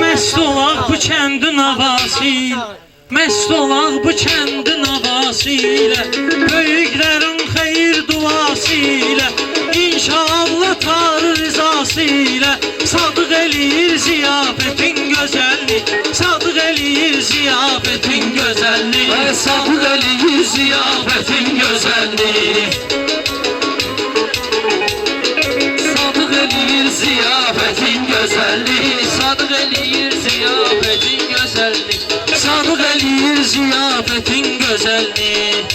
Məst olaq bu kəndin havası Məst olaq bu kəndin havası ilə? Böyüklərin xeyir duası ilə? İnşallah tarı rizası ilə? Sadıq eləyir ziyafətin gözəllik Sadıq eləyir ziyafətin gözəllik Sadıq eləyir ziyafətin gözəllik eləyir ziyafətin gözəllik Sadıq eləyir ziyafətin gözəllik Sadıq eləyir ziyafətin gözəllik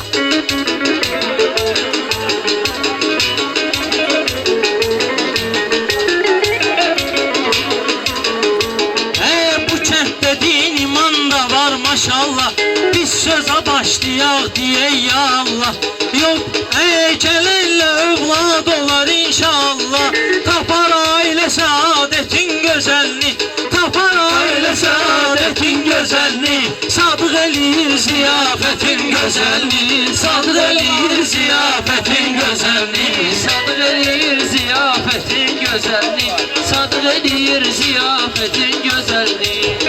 Hey bu kənddə din var maşallah. Biz sözə başlayaq deyək ya Allah. Yox hey gələrlə övlad olar inşallah. Tapar gözəlini Tapar ailə səadətin gözəlini Sadıq eləyir ziyafətin gözəlini Sadıq eləyir ziyafətin gözəlini Sadıq eləyir ziyafətin gözəlini Sadıq eləyir ziyafətin gözəlini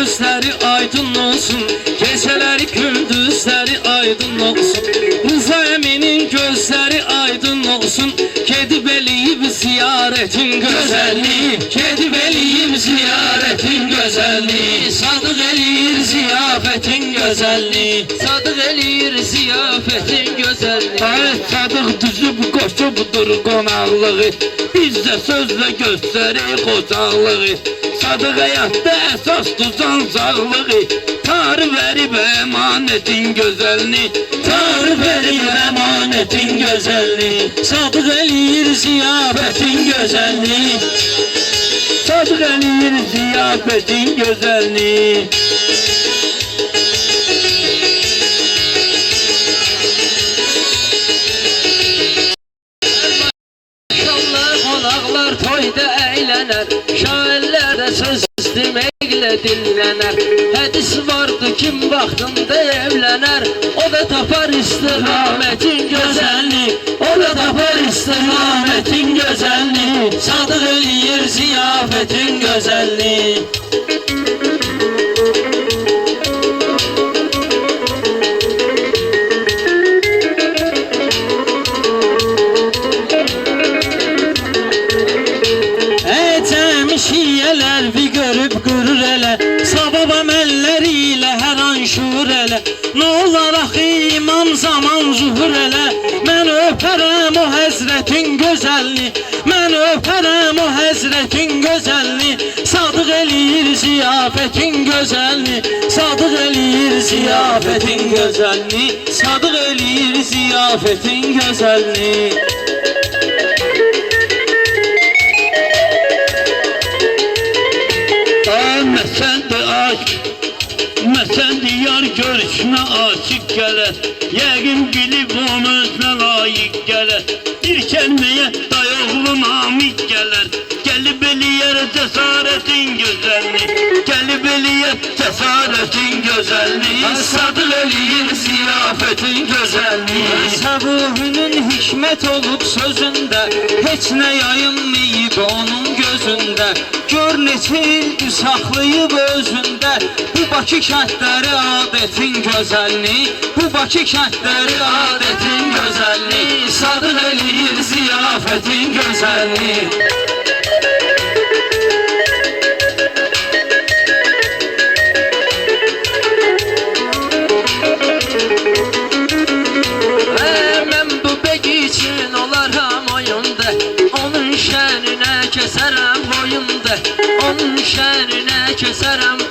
Sözleri aydın olsun Geceleri gündüzleri aydın olsun. Rıza Emin'in gözleri aydın olsun Kedi beliyim ziyaretin güzelliği. Kedi beliyim ziyaretin güzelliği Sadık eliyir ziyafetin güzelliği. Sadık eliyir ziyafetin güzelliği. Evet sadık düzüb koşubdur qonaqlığı Bizdə sözlə göstərir qocaqlığı Sadıq həyatda əsas tuzan sağlığı. Tarı verib əmanətin gözəlini Tarı verib əmanətin gözəlini Sadıq eləyir ziyafətin gözəlini Sadıq eləyir ziyafətin gözəlini tapar istiqamətin gözəlini Sadıq eləyir ziyafətin həzrətin gözəlini Mən öpərəm o həzrətin gözəlini Sadıq eləyir ziyafətin gözəlini Sadıq eləyir ziyafətin gözəlini Sadıq eləyir ziyafətin gözəlini sen de aşk. Sen de yar görüşüne aşık gelir. Yəqin bilib onu özünə layık gələr Dayoğlu namik gələr Gəlib eləyər cəsarətin gözəlini Gəlib eləyər cəsarətin gözəlini Sadıq eləyir ziyafətin gözəlini Səbuhünün hikmət olub sözündə Heç nə yayınmayıb onun gözündə Gör neçə ildir saxlayıb özündə Bu Bakı kəndləri adətin gözəlini Bu Bakı kəndləri adətin gözəlini Sadıq eləyir ziyafətin gözəlini Onun şəninə kəsərəm boyunda Onun şəninə kəsərəm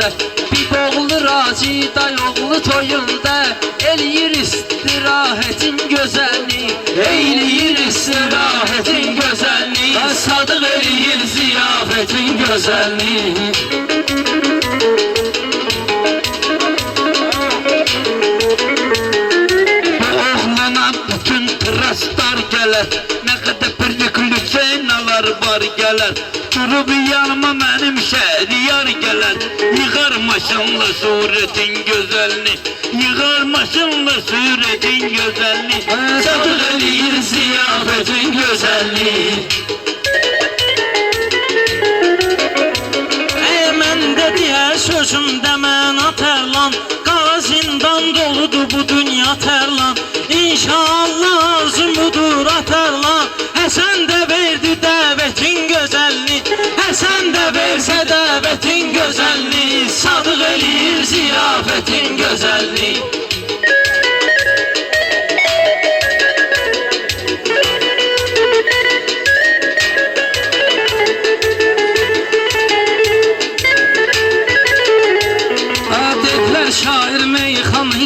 qoyunda Bir boğulu razi dayoğlu toyunda Eləyir istirahətin gözəlliyi. Eləyir istirahətin gözəlliyi. Sadıq eləyir ziyafət ziyafetin güzelliği Bu oğlana bütün traslar gelir Ne kadar pirlikli zenalar var gelir Durup yanıma benim şehriyar gelir Yıkar maşınla suretin güzelliği Yıkar maşınla suretin güzelliği Sadık eləyir ziyafetin güzelliği. Ey məndə deyər sözümdə mən atərlan Qara zindan doludur bu dünya tərlan İnşallah arzumudur atarlan Eləyir ziyafetin gözəlliyi Adetler şair meyxanaya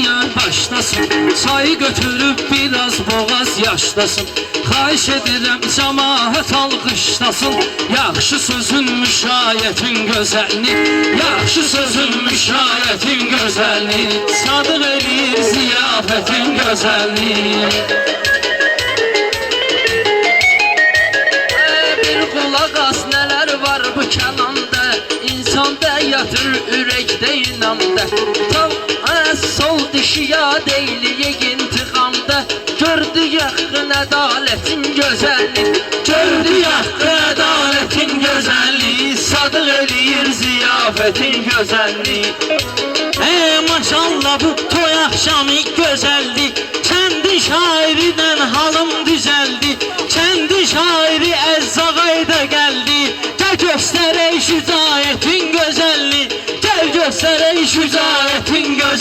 başlasın Çayı götürüb biraz boğaz yaşlasın. Xahiş edirəm cəmaət alqışlasın. Yaxşı sözün müşayetin gözəlini. Yaxşı sözün müşayetin gözəlini. Sadıq eləyir ziyafetin gözəlini yatır ürəkdə inamda Tam az sol dişi yad eyləyək intiqamda Gördü yaxın ədalətin gözəlliyi Gördü haqqı ədalətin gözəlliyi Sadıq eləyir ziyafətin gözəlliyi Ey maşallah bu toy axşamı gözəldi Kəndi şairidən halım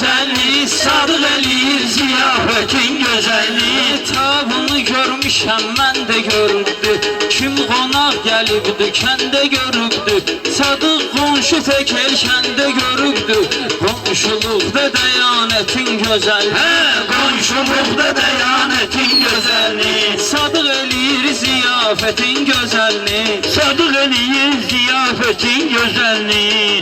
şücaətin gözəlliyi Sadıq eləyir ziyafətin gözəlliyi Ta bunu görmüşəm mən də görübdü Kim qonaq gəlibdi kəndə görübdü Sadıq qonşu tək el kəndə görübdü Qonşuluqda dəyanətin gözəlliyi He komşulukta deyanetin güzelliği. Sadıq eləyir ziyafətin gözəlliyi Sadık Ali'nin ziyafetin güzelliği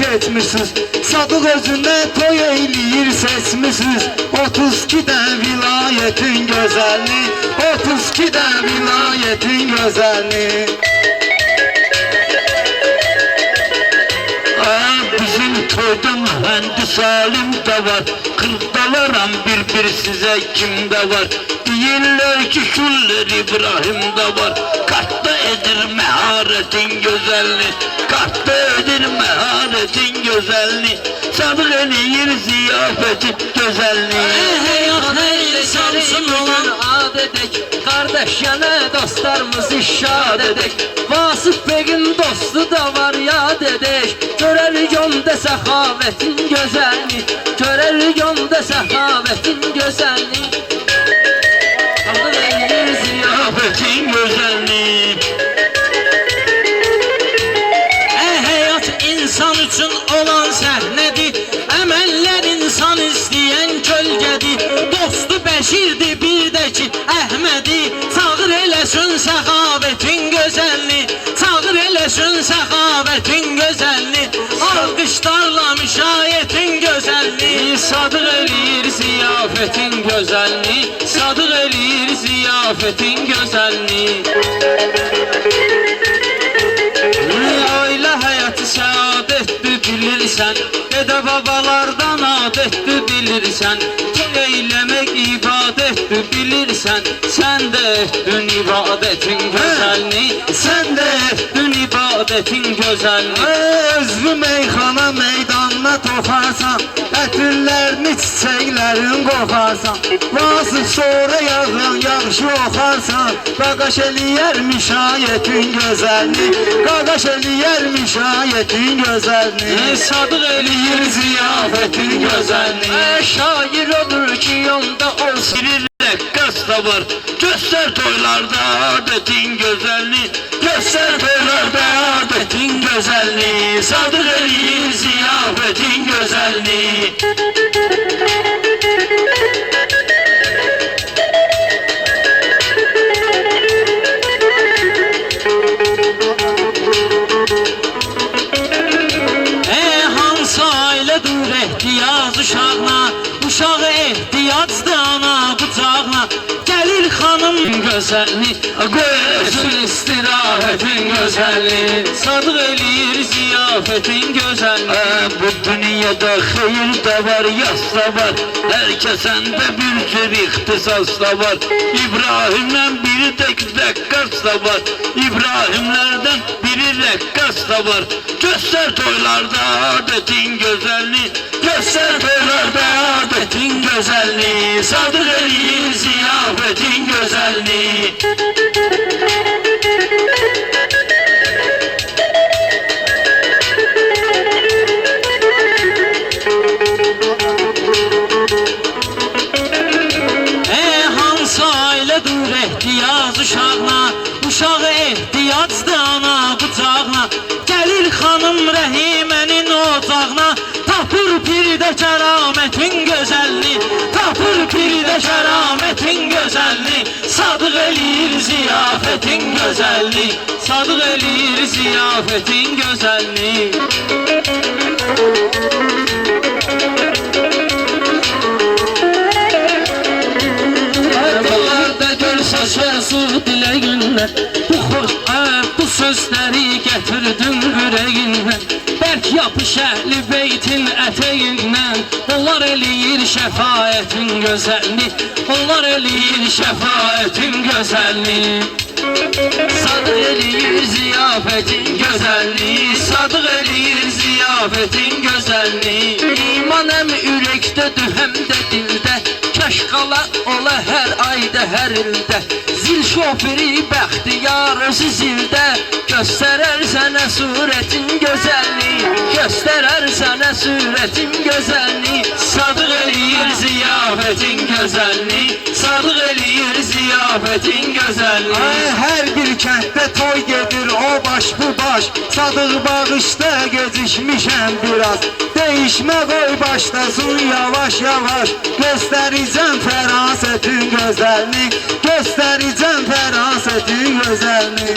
tərəfə keçmisiniz Sadıq özündə toy eyləyir seçmisiniz 32 də vilayetin gözəlliyi 32 də vilayetin gözəlliyi Aa, bizim toyda mühendis alim de var. Kırkdalaram bir bir size kimde var? Değiller ki şuller İbrahim de var. Kartta edir meharetin güzelliği. Kartta edir meharetin güzelliği. Sadık eliyir ziyafetin güzelliği. Ey həyat ey samsun olan ad edək Qardaş yana dostlarımızı şad edək Vasıf Begin dostu da var yad edək Görərik onda səxavətin gözəlliyi Görərik onda səxavətin gözəlliyi Çağır eləsin səxavətin gözəlliyi Alqışlarla müşayetin gözəlliyi Sadıq eləyir ziyafətin gözəlliyi Sadıq eləyir ziyafətin gözəlliyi Ailə həyatı səadətdir bilirsən Dedə babalardan adətdir bilirsən Toy eyləmək ibadətdir bilirsən Sən də etdin ibadətin gözəlliyi Sən gözəlliyi Ay özlü meyxana meydanına Dalına toxarsan Ətirlərini çiçəklərin qoxarsan Vasıf sonra yağan yağışı oxarsan Qaqaş eləyər müşayetin gözəlini Qaqaş eləyər müşayetin gözəlini Ey Sadıq eləyir ziyafətin gözəlliyi Ee, şair olur ki yolda olsun rekkas da var Göster toylarda adetin güzelliği. Göster toylarda adetin güzelliği Sadık eliyim ziyafetin güzelliği. Ey hansı ailə dur ehtiyac uşağına Uşağı ehtiyacdır ana qucağına Gəlir xanım gözəlli Qoyursun istirahətin gözəlli Sadıq eləyir ziyafətin gözəlli Ee, bu dünyada hayır da var, yas da var. Herkesen de bir sürü ihtisas da var. İbrahim'den biri tek rekkas da var. İbrahimlerden biri rekkas da var. Göster toylarda adetin güzelliği Göster toylarda adetin güzelliği Sadık elin ziyafetin güzelliği. Ailə dur ehtiyac uşağına Uşağı ehtiyacdır ana qucağına Gəlir xanım Rəhimənin ocağına Tapır pirdə kəramətin gözəlli Tapır pirdə kəramətin gözəlli Sadıq eləyir ziyafətin gözəlli Sadıq eləyir ziyafətin gözəlli Arbalarda görsə sözü diləyindən Bu xoş əb, bu sözləri gətirdin ürəyindən Bərk yapış əhli beytin ətəyindən Onlar eləyir şəfayətin gözəlli Onlar eləyir şəfayətin gözəlli Sadıq eləyir ziyafətin gözəlliyi Sadıq eləyir ziyafətin gözəlliyi İman həm ürəkdədir, həm də dildə qala ola hər ayda, hər ildə Zil şoförü bəxtiyar özü zildə Göstərər sənə surətin gözəlliyi. Göstərər sənə surətin gözəlliyi. Sadıq eləyir ziyafətin gözəlliyi. Sadıq eləyir ziyafətin gözəlliyi. Ay, hər bir kənddə toy gedir o baş bu baş. Sadıq bağışda gecikmişəm biraz. Değişmə qoy başlasın yavaş yavaş. Göstərəcəm fərasətin gözəlini Göstərəcəm fərasətin gözəlini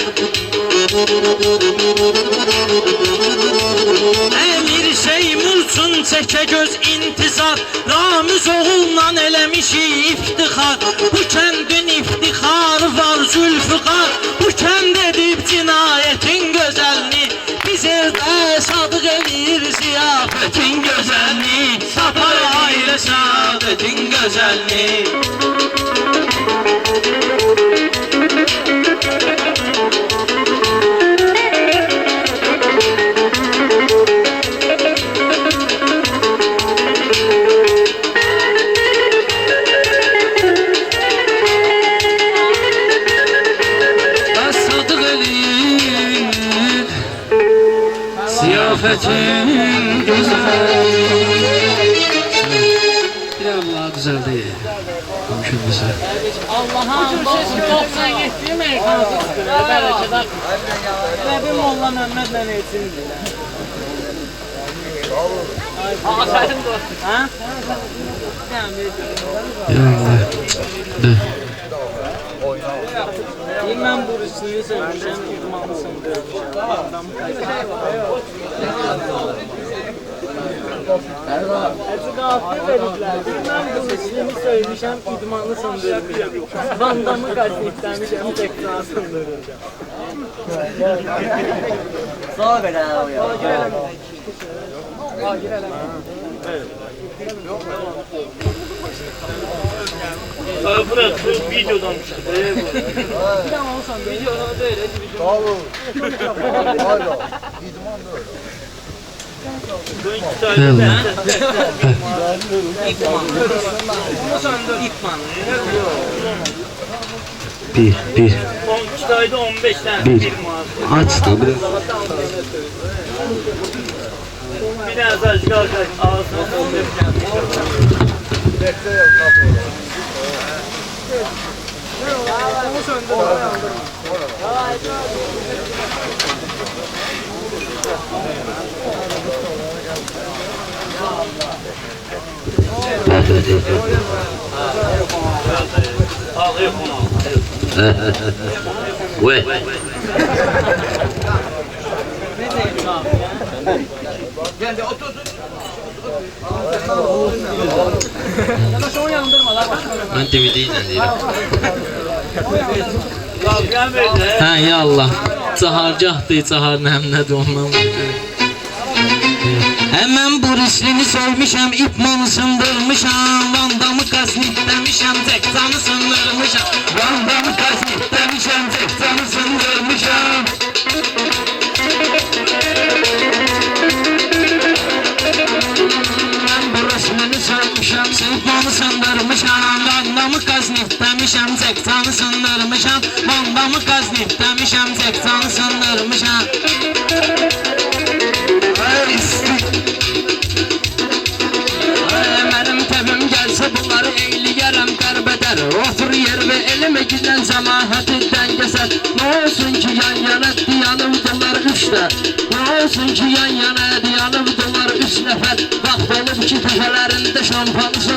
Əmir Seymurçun çəkə göz intizar. Ramiz oğulla eləmişi iftixar Bu kəndin iftixarı var zülfüqar Bu kənd edib cinayətin gözəlini Biz eləyir ziyafətin gözəlini Sapar ሞገሳ በድንገዛኔ bəlkə də elə bir Molla Məmmədlə etsin. Ağa sənin dostun. Hə? Yəni Ya Allah De Deyim mən bu rüsünü sevmişəm, idmanlısın görmüşəm. Adam Əzi qafir veriblər. Deyim mən bu rüsünü sevmişəm, idmanlısın görmüşəm. Vandamı qaçmışam, tekrar sındıracağım. Bırak bu videodan Tamam olsan videoda da öyle. Sağ olun. Hala. İdman da öyle. Bir, bir. 12 tayda 15 tane Bir. var. Aç da biraz. Bir tane sadece kalkar ağzına doldurup Ağlıyor bunu. Ouais. Ben DVD ile deyirəm. Kalkayan verdi. Hə, ya Allah. Cahargahdır, cahar nəm nədir ondan. Həmən Bruslini soymuşam, ipmanı sındırmışam. Vandamı kasnitləmişəm, tektanı sındırmışam. Vandamı kasnitləmişəm, tektanı sındırmışam. Soymuşam, ipmanı sındırmışam. Vandamı kasnitləmişəm, tektanı sındırmışam. Vandamı kasnitləmişəm, tektanı sındırmışam Ay, Mənim təbim gəlsə bunları eyləyərəm qərbədər Otur yer və elimi gizlən cəmaəti dəngəsər Nə olsun ki yan yana diyanıbdılar üçdə Nə olsun ki yan yana diyanıbdılar üç nəfər Vaxt olub ki təfələrində şampanı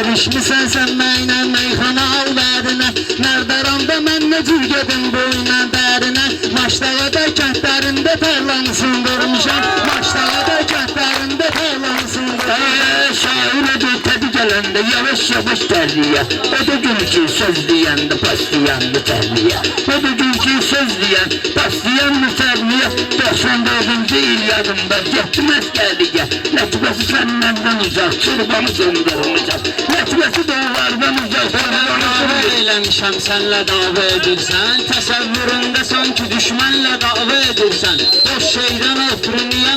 Girişmisən sən mənə meyxana al bərinə Nərdaranda mən nə cür gedim boyuna dərinə Maçdağada kəndlərində tərlanı yavaş yavaş terliye O da gül ki söz diyende paslayandı terliye O da gül ki söz diyen paslayandı terliye 94. il yanımda gittim askerliğe Letbesi senden uzak çırbanı söndürmeyeceğim Letbesi dağlardan uzak Eyləmişəm sənlə dava edirsən Təsəvvüründə sanki düşmənlə dava edirsən Boş şeydən ötürü niyə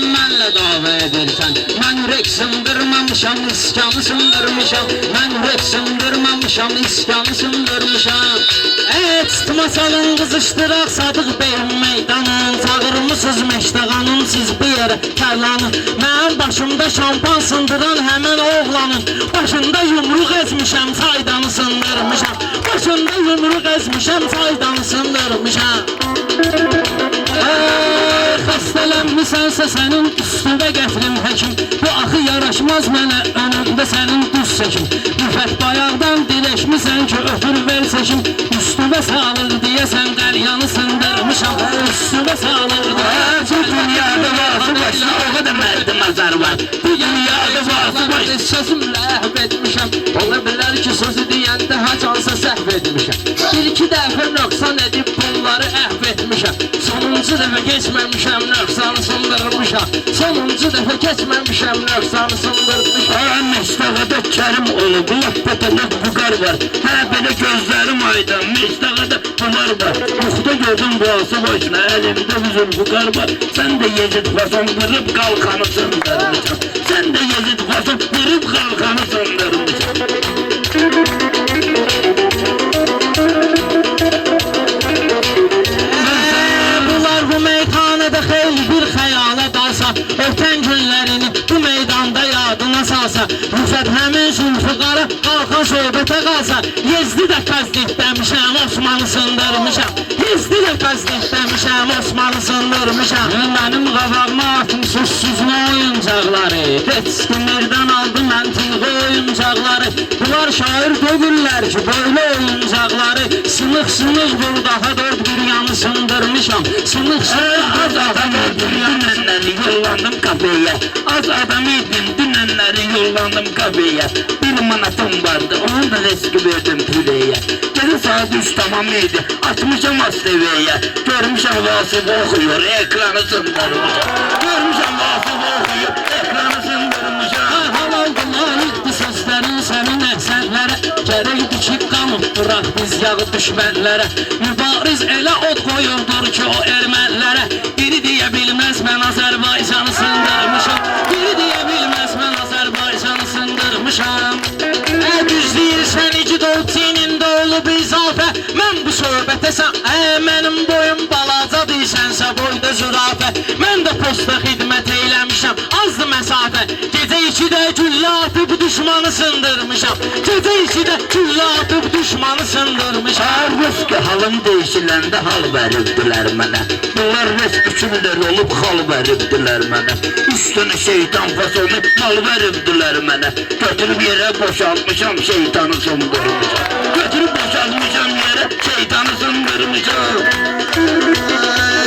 mənlə dava edirsən Mən ürək sındırmamışam, iskanı sındırmışam. Mən ürək sındırmamışam, iskanı sındırmışam. Ey tutmasalın qızışdıraq Sadıq beyin meydanın Çağırmısız məştəğanın siz bu yerə kərlanın Mənim başımda şampan sındıran həmən oğlanın Başında yumruq ezmişəm, saydanı sındırmışam. Başında yumruq ezmişəm, saydanı sındırmışam. Ey, xəstələnmisənsə sənin üstündə gətirim həkim. Bu axı yaraşmaz mənə önümdə sənin düz çəkim Müfət bayaqdan diləşmisən ki ötür ver çəkim Üstümə salır deyəsən qəryanı sındırmışam. Üstümə salır Bu dünyada varsa başına o kadar merdi mazar var. Bu dünyada varsa başına Sözümlə əhv etmişəm. Ola bilər ki sözü deyəndə hacansa səhv etmişəm. Bir iki dəfə nöqsan edib bunları əhv etmişəm. Sonuncu dəfə keçməmişəm nöqsanı sındırmışam Sonuncu dəfə keçməmişəm nöqsanı sındırmışam Aa Mestağada Kerim oğlu Kulakta tanık bugar var. Ha böyle gözlerim aydın Mestağada bular var. Ufda gördüm boğası başına Elimde huzur bugar var. Sen de Yezid Fason kırıp kalkanı sındırmışsın. Sen de Yezid Fason kırıp kalkanı sındırmışsın salsa Rüfət həmin zülfüqara qalxan söhbətə qalsa Yezdi də qəzdlik demişəm, Osmanı sındırmışam Yezdi də qəzdlik demişəm, Osmanı sındırmışam Mənim qabağıma atmışsız süzmə oyuncaqları Heç kimirdən aldı məntiqi oyuncaqları Bunlar şair dövürlər ki, böyle oyuncaqları Sınıq sınıq burada dört bir yanı sındırmışam. Sınıq sınıq Az adam dünenleri yollandım kafeye. Az adam idim dünenleri yollandım kafeye Bir manatım vardı onu da eski verdim püreye. Geri saat üç tamamıydı atmışım az seviyeye. Vasıf okuyor ekranı sındırmışım Görmüşüm Vasıf okuyor ekranı sındırmışım Halal duman itti səslərin sənin əhsənlərə Gərəkdir ki, qanıb duraq biz yağı düşmənlərə Mübariz elə od qoyurdur ki, o ermənilərə Biri deyə bilməz, mən Azərbaycanı sındırmışam sən, ə, boyum balaca deysənsə boyda zürafə. Mən də posta xidmət eyləmişəm, azdı məsafə. Gecə ikidə güllə atıb düşmanı sındırmışam. Gecə ikidə güllə atıb düşmanı sındırmışam. Hər risk halım değişiləndə hal veribdilər mənə. Bunlar risk üçündür olub hal veribdilər mənə. Üstünü şeytan fasonu mal veribdilər mənə. Götürüb yerə boşaltmışam şeytanı sındırmışam Götürüb boşaltmışam yerə şeytanı sındırmışam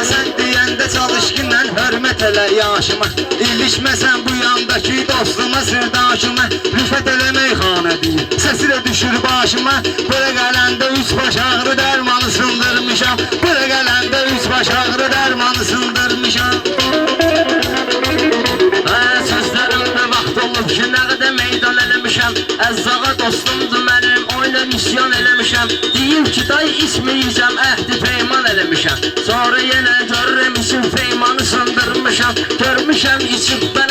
Sen diyende çalışkınla hürmet ele yaşıma. İlişmesen bu yandaki dostuma sırdaşıma Rüfet ele meyhane değil Sesi de düşür başıma. Böyle gelende üç baş ağrı dermanı sındırmışam. Böyle gelende üç baş ağrı dermanı sındırmışam meydan eləmişəm. Əzzağa dostumdur mənim, oyla misyan eləmişəm. Deyir ki, day içməyəcəm, əhdi peyman eləmişəm. Sonra yenə görürəm içim peymanı sındırmışam Görmüşəm içib mən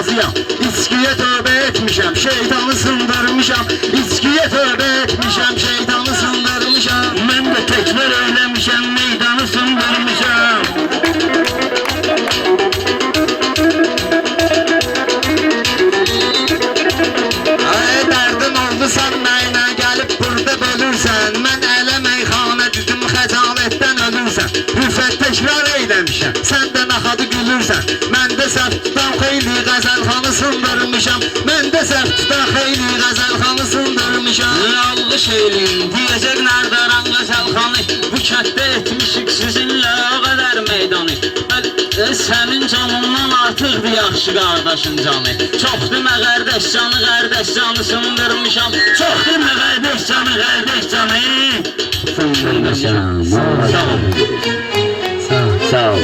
razıyam İçkiyə tövbə etmişəm, şeytanı sındırmışam eyləmişəm, sən də naxadı gülürsən. Mən də səhv tutan xeyli qəzəlxanı sındırmışam Mən də səhv tutan xeyli qəzəlxanı sındırmışam Yanlış elin diyecek nereden gazelxanı Bu kətdə etmişik sizinlə o qədər meydanı e, sənin canından artıqdır yaxşı qardaşın canı. Çox demə qardaş canı, qardaş canı sındırmışam. Çox demə qardaş canı, qardaş canı. Sındırmışam. Sağ ol. Sağ ol. Sağ ol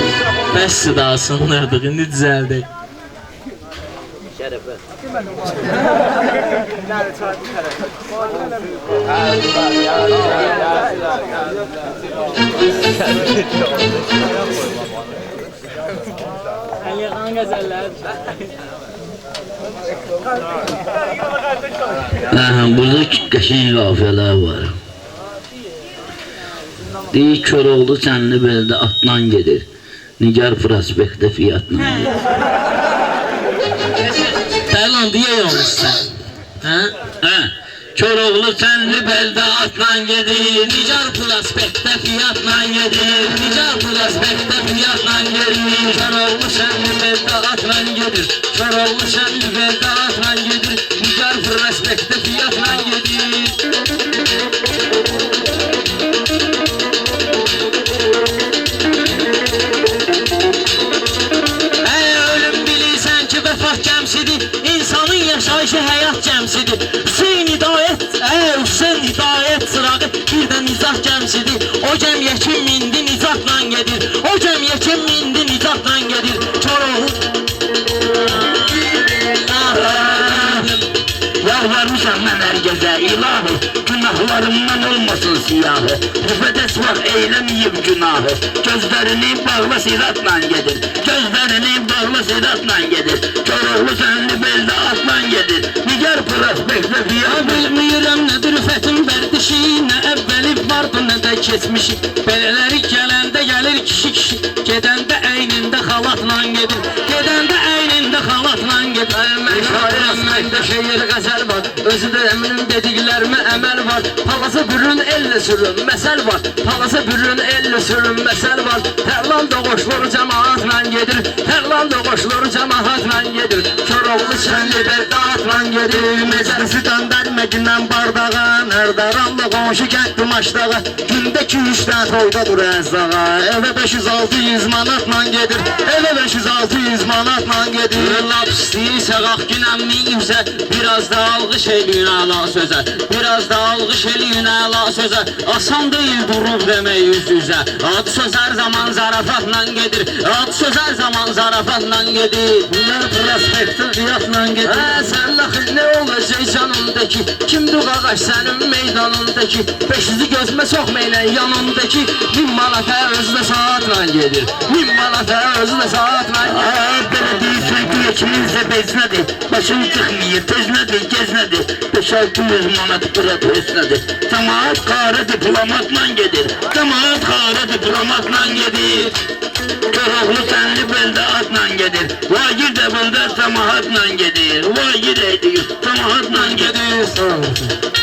Bəs daha sındırdıq, indi düzəldik Əliqan qəzəllər. Aha, burada qəşəng qafiyələr var. Deyir Koroğlu sənli beldə atla gedir. Nigar prospektdə fiyatla gedir. Tərlan deyə olmuşsan Hə? Hə, Koroğlu sənli beldə atla gedir. Nicar prospektdə fiyatla gedir Nicar prospektdə fiyatla gedir Kör olmuş əlli beldə atla gedir Kör olmuş əlli beldə atla gedir Yaşayışı həyat cəmsidir Hüseyin hidayət, ey Hüseyin hidayət sırağı Bir də nizah cəmsidir O cəmiyə kim mindi nizahla gedir O cəmiyə kim mindi nizahla gedir Koroğlu Yalvarmışam mən hər gecə ilahi Günahlarımdan olmasın siyahı. Rüfət var eyləməyib günahı. Gözlərini bağla siratla gedir Gözlərini bağla siratla gedir Koroğlu sənli beldə atla gedir Nigar prospektdə Ya fiyatla bilmirəm nədir fətin bərdişi Nə əvvəli vardı nə də keçmişi. Belələri gələndə gəlir kişi kişi Gedəndə əynində xalatla gedir. Gedəndə əynində xalatla gedir Məndə şeir qəzəl var. Özü də əminin dediklərimə əməl var. Palası bürün elle sürün məsəl var. Palası bürün elle sürün məsəl var. Tərlan da qoşulur cəmaatla gedir Tərlan da qoşulur cəmaatla gedir Koroğlu şənli bir dağıtla gedir Meclisi döndərməklə bardağa Nərdaranla qonşu kənddi maçdağa Gündə 2-3 dənə toyda dur əzdağa Evə 500-600 manatla gedir Evə 500-600 manatla gedir Lap istəyirsə qalx günəm min yüzə. Biraz da alqış eləyin əla sözə. Biraz da alqış eləyin əla sözə. Asan deyil durub demək yüz yüzə Ad söz hər zaman zarafatla gedir. Ad söz hər zaman zarafatla gedir. Bunlar prospektin fiyatla gedir. Hə, sən laxın nə olacaq canındakı Kimdir qaqaş sənin meydanındakı 500-ü gözmə soxmayla yanındakı Min manata özünə saatla gedir Min manata özünə saatla gedir belə deyirsən ki, ikimizdə beznədir. Başın çıxmıyır, teznədir, geznədir. 5-600 manat bura presnədir. Cəmaat qarı diplomatla gedir. Cəmaat qarı diplomatla gedir. Koroğlu sənli beldə adla gedir. Vagir də beldə cəmaatla gedir. Vagir eydir, cəmaatla gedir.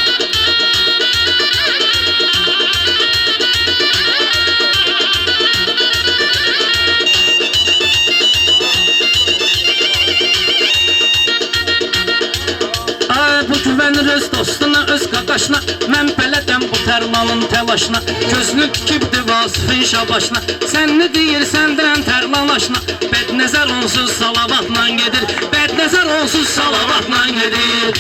Dostuna, öz qaqaşına Mən tərlanın təlaşına Gözünü tikibdi vasifin şabaşına. Sən nə deyirsən tərlalaşına Bədnəzər onsuz salavatla gedir Bədnəzər onsuz salavatla gedir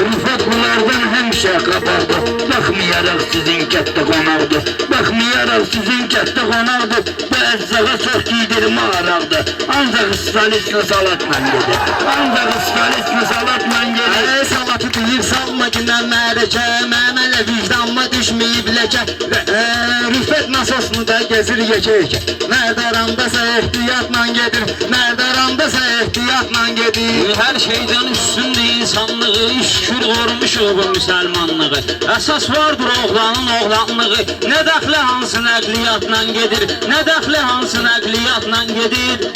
Rıfat bunlardan həmişə qabardı Baxmayaraq sizin kətdə qonaqdı Baxmayaraq sizin kətdə qonaqdı Bu əzzağa çox giydirmə araqdı Ancaq istalislə salatla gedir Ancaq istalislə salatla gedir Ey salatı deyib salma günə mərəkə Məmələ vicdanma düşməyib ləkə Ee, Rüfət nasosunu da gezir yekə yekə Mərdarandasa ehtiyatla gedir Mərdarandasa ehtiyatla gedir Hər şeydən üstündür insanlığı Şükür qormuşuq bu müsəlmanlığı Əsas vardır oğlanın oğlanlığı. Nə dəxli hansı nəqliyyatla gedir Nə dəxli hansı nəqliyyatla gedir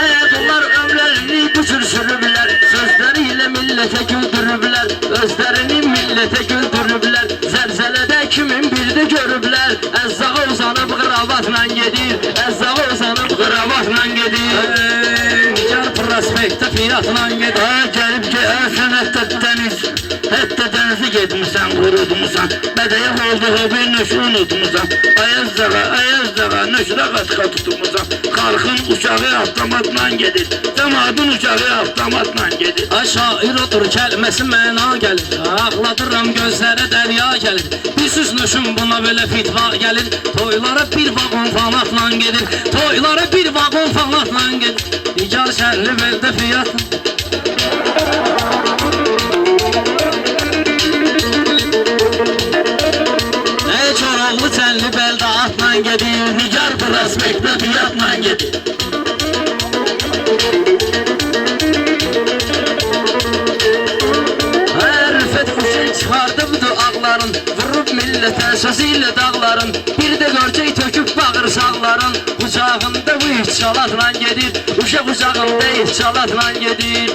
Eğer bunlar ömrlerini bu tür sürüblər Sözleriyle millete güldürüblər Özlerini millete güldürüblər Zəlzələdə kimin bildi görüblər? Əzzağa uzanıb qıravatla gedir. Əzzağa uzanıb qıravatla gedir. Nigar prospektə fiyatla gedir. Gəlib ki, hətta dəniz Hətta dənizə getmisən, qurudmusan Bədəyək olduğu bir nöşü unutmusan Ayaz dağa, ayaz dağa, nöşrə qatka tutmusan Xalqın uçağı avtomatla gedir Cəmadın uçağı avtomatla gedir Ay şair odur kəlməsi məna gəlir Ağladıram gözlərə dərya gəlir Bir süz nöşüm buna belə fitva gəlir Toylara bir vaqon fanatla gedir Toylara bir vaqon fanatla gedir Nigar şərli beldə fiyat Ey Koroğlu çənli beldə atla gedir Nigar prospektə fiyatla gedir Her rüfet kuşun çıkardı bu ağların Vurup millete sözüyle dağların. Bir de görcek töküp bağırsaqların Kucağında bu iç çalatla gedir Uşaq kucağında iç çalatla gedir